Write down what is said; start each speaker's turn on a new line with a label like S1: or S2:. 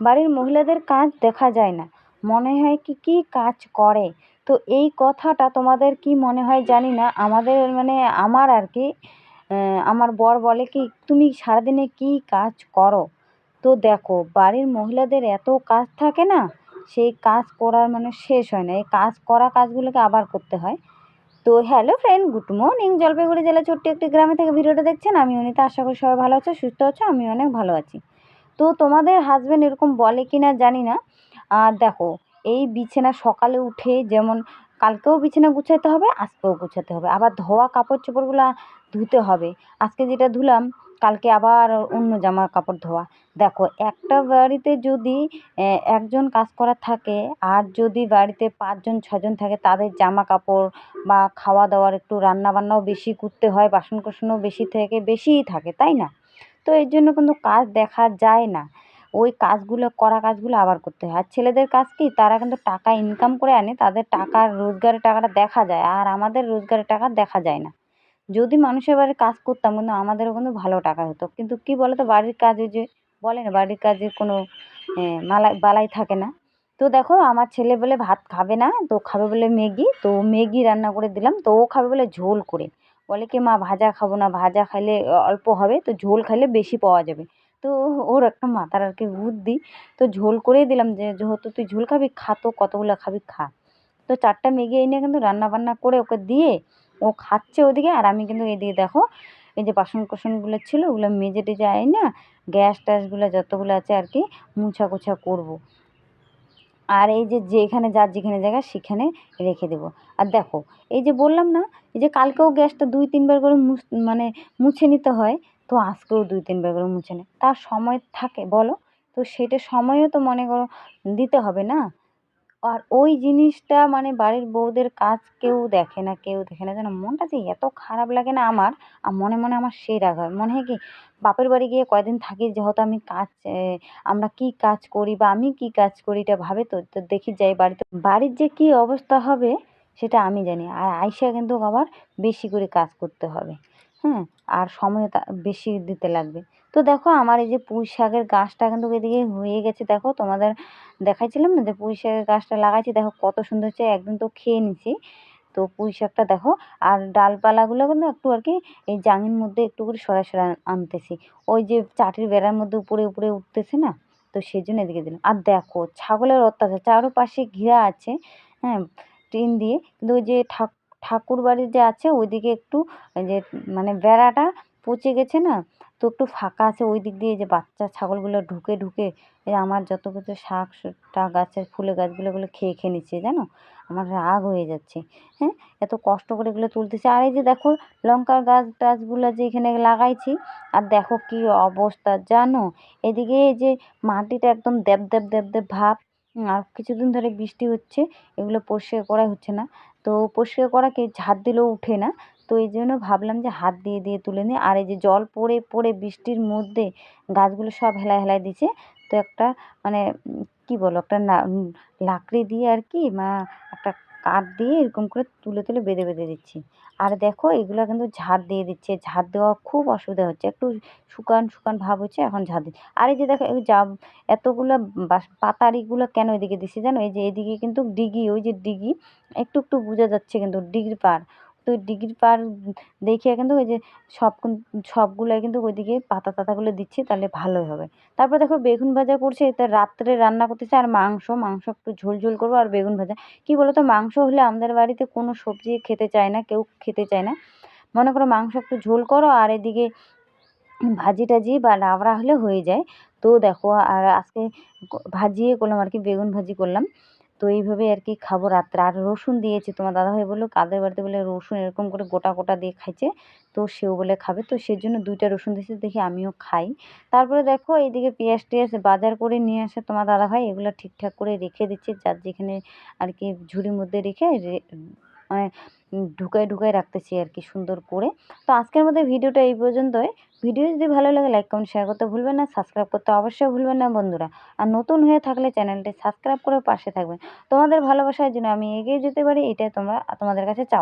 S1: বাড়ির মহিলাদের কাজ দেখা যায় না। মনে হয় কি, কী কাজ করে? তো এই কথাটা তোমাদের কি মনে হয় জানি না। আমাদের মানে আমার আর কি আমার বর বলে কি, তুমি সারাদিনে কী কাজ করো? তো দেখো, বাড়ির মহিলাদের এত কাজ থাকে না, সেই কাজ করার মানে শেষ হয় না। এই কাজ করা কাজগুলোকে আবার করতে হয়। তো hello friend good morning Jalpaiguri জেলার ছোট্ট একটি গ্রামে থেকে ভিডিওটা দেখছেন। আমি অনিতা। আশা করি সবাই ভালো আছো, সুস্থ আছো। আমি অনেক ভালো আছি। তো তোমাদের হাজব্যান্ড এরকম বলে কি না জানি না। আর দেখো, এই বিছানা সকালে উঠে যেমন কালকেও বিছানা গুছাতে হবে, আজকেও গুছাতে হবে। আবার ধোয়া কাপড় চোপড়গুলো ধুতে হবে। আজকে যেটা ধুলাম, কালকে আবার অন্য জামা কাপড় ধোয়া। দেখো, একটা বাড়িতে যদি একজন কাজ করার থাকে, আর যদি বাড়িতে পাঁচজন ছজন থাকে, তাদের জামা কাপড় বা খাওয়া দাওয়ার একটু রান্না বান্নাও বেশি করতে হয় বাসন কোসনও বেশি থেকে, বেশিই থাকে, তাই না? তো এর জন্য কিন্তু কাজ দেখা যায় না। ওই কাজগুলো, করা কাজগুলো আবার করতে হয়। আর ছেলেদের কাজ কি? তারা কিন্তু টাকা ইনকাম করে আনে, তাদের টাকার রোজগারের টাকাটা দেখা যায়। আর আমাদের রোজগারের টাকা দেখা যায় না। যদি মানুষের বাড়ির কাজ করতাম কিন্তু আমাদেরও কিন্তু ভালো টাকা হতো। কিন্তু কী বলো তো বাড়ির কাজ যে, বলে না, বাড়ির কাজে কোনো মালাই বালাই থাকে না। তো দেখো, আমার ছেলে বলে ভাত খাবে না, তো খাবে বলে ম্যাগি, তো ম্যাগি রান্না করে দিলাম, তো ও খাবে বলে ঝোল করে। বলে কি, মা, ভাজা খাব না, ভাজা খাইলে অল্প হবে, তো ঝোল খাইলে বেশি পাওয়া যাবে। তো ওর একটা মাথার আর কি বুদ্ধি, তো ঝোল করেই দিলাম যে, যেহেতু তুই ঝোল খাবি, খা তো, কতগুলো খাবি, খা। তো চারটা ম্যাগি এনে কিন্তু রান্না বান্না করে ওকে দিয়ে ও খাচ্ছে ওদিকে, আর আমি কিন্তু এদিকে দেখো, এই যে বাসন কোসনগুলো ছিল, ওগুলো মেজে টেজে আয় না গ্যাস ট্যাসগুলো যতগুলো আছে আর কি মুছা কুছা করব। আর এই যে যেখানে যার যেখানে জায়গা সেখানে রেখে দেবো। আর দেখো, এই যে বললাম না, এই যে কালকেও গ্যাসটা দুই তিনবার করে মানে মুছে নিতে হয়, তো আজকেও দুই তিনবার করে মুছে নেয় তার সময় থাকে, বলো? তো সেটা সময়ও তো মনে করো দিতে হবে না? আর ওই জিনিসটা মানে বাড়ির বউদের কাজ কেউ দেখে না, কেউ দেখে না। যেন মনটা যে এত খারাপ লাগে না আমার, আর মনে মনে আমার সেই রাগ হয়। মনে হয় কি, বাপের বাড়ি গিয়ে কয়দিন থাকি, যেহেতু আমি কাজ আমরা কী কাজ করি বা আমি কী কাজ করি এটা ভাবে তো তো দেখি যাই বাড়িতে। বাড়ির যে কী অবস্থা হবে, সেটা আমি জানি। আর আইসা কিন্তু আবার বেশি করে কাজ করতে হবে। হ্যাঁ? আর সময় বেশি দিতে লাগবে। তো দেখো আমার এই যে পুঁই শাকের গাছটা কিন্তু এদিকে হয়ে গেছে। দেখো তোমাদের দেখাইছিলাম না যে পুঁই শাকের গাছটা লাগাইছি। দেখো কত সুন্দর হচ্ছে, একদিন তো খেয়ে নিছি। তো পুঁই শাকটা দেখো, আর ডালপালাগুলো কিন্তু একটু আর কি এই জাঙির মধ্যে একটু করে সরা সরা আনতেছি। ওই যে চাটির বেড়ার মধ্যে উপরে উপরে উঠতেছে না, তো সেই জন্য এদিকে দিলাম। আর দেখো ছাগলের অত্যাচার, চারোপাশে ঘেরা আছে হ্যাঁ টিন দিয়ে। কিন্তু ওই যে ঠাকুর বাড়ি যে আছে, ওইদিকে একটু যে মানে বেড়াটা পচে গেছে না, তো একটু ফাঁকা আছে ওই দিক দিয়ে যে বাচ্চা ছাগলগুলো ঢুকে ঢুকে আমার যত কিছু শাক টাক গাছের ফুলের গাছগুলো ওগুলো খেয়ে খেয়ে নিচ্ছে, জানো? আমার রাগ হয়ে যাচ্ছে হ্যাঁ? এত কষ্ট করে এগুলো তুলতেছে। আর এই যে দেখো, লঙ্কার গাছ টাছগুলো যে এখানে লাগাইছি, আর দেখো কী অবস্থা, জানো? এদিকে এই যে মাটিটা একদম দেব দেব দেব দেব ভাব, আর কিছুদিন ধরে বৃষ্টি হচ্ছে, এগুলো পরিষ্কার করাই হচ্ছে না। তো পরিষ্কার করা করাকে ঝাঁট দিলেও উঠে না? তো এই জন্য ভাবলাম যে হাত দিয়ে দিয়ে তুলে নিই। আর এই যে জল পড়ে পড়ে বৃষ্টির মধ্যে গাছগুলো সব হেলায় হেলায় দিছে। তো একটা মানে কি বলো একটা না লাকড়ি দিয়ে আর কি মা একটা কাঠ দিয়ে এরকম করে তুলে তুলে বেঁধে বেঁধে দিচ্ছি। আর দেখো এগুলো কিন্তু ঝাড় দিয়ে দিচ্ছে। ঝাড় দেওয়া খুব অসুবিধা হচ্ছে। একটু শুকান শুকান ভাব হচ্ছে, এখন ঝাড় দিচ্ছে আর এই যে দেখো যা এতগুলো পাতারিগুলো কেন এদিকে দিচ্ছি জানো? এই যে এদিকে কিন্তু ডিগি, ওই যে ডিগি, একটু একটু বোঝা যাচ্ছে কিন্তু ডিগির পার তো ডিগির পার দেখে কিন্তু ওই যে সব সবগুলোই কিন্তু ওইদিকে পাতা টাতাগুলো দিচ্ছি, তাহলে ভালোই হবে। তারপর দেখো বেগুন ভাজা করছি এটা রাত্রে রান্না করতেছি আর মাংস মাংস একটু ঝোল ঝোল করব আর বেগুন ভাজা। কী বলো তো মাংস হলে আমাদের বাড়িতে কোনো সবজি খেতে চায় না, কেউ খেতে চায় না। মনে করো মাংস একটু ঝোল করো আর এদিকে ভাজি টাজি বা লাবড়া হলে হয়ে যায়। তো দেখো, আর আজকে ভাজিয়ে করলাম আর কি, বেগুন ভাজি করলাম। তো এইভাবে আর কি খাব রাত্রে। আর রসুন দিয়েছি, তোমার দাদাভাই বলল কাদের বাড়িতে বলে রসুন এরকম করে গোটা গোটা দিয়ে খাইছে, তো সেও বলে খাবে। তো সেই জন্য দুইটা রসুন দিয়েছে, দেখি আমিও খাই। তারপরে দেখো এইদিকে পেঁয়াজ টেয়াজ বাজার করে নিয়ে আসে তোমার দাদাভাই, এগুলো ঠিকঠাক করে রেখে দিচ্ছে, যার যেখানে আর কি ঝুড়ির মধ্যে রেখে মানে ঢুকায় ঢুকায় রাখতেছি আর কি সুন্দর করে। তো আজকের মধ্যে ভিডিওটা এই পর্যন্তই। ভিডিও যদি ভালো লাগে লাইক কমেন্ট শেয়ার করতে ভুলবেন না সাবস্ক্রাইব করতে অবশ্যই ভুলবেন না বন্ধুরা। আর নতুন হয়ে থাকলে চ্যানেলটি সাবস্ক্রাইব করে পাশে থাকবেন। তোমাদের ভালোবাসার জন্য আমি এগিয়ে যেতে পারি, এটাই তোমরা, তোমাদের কাছে চাও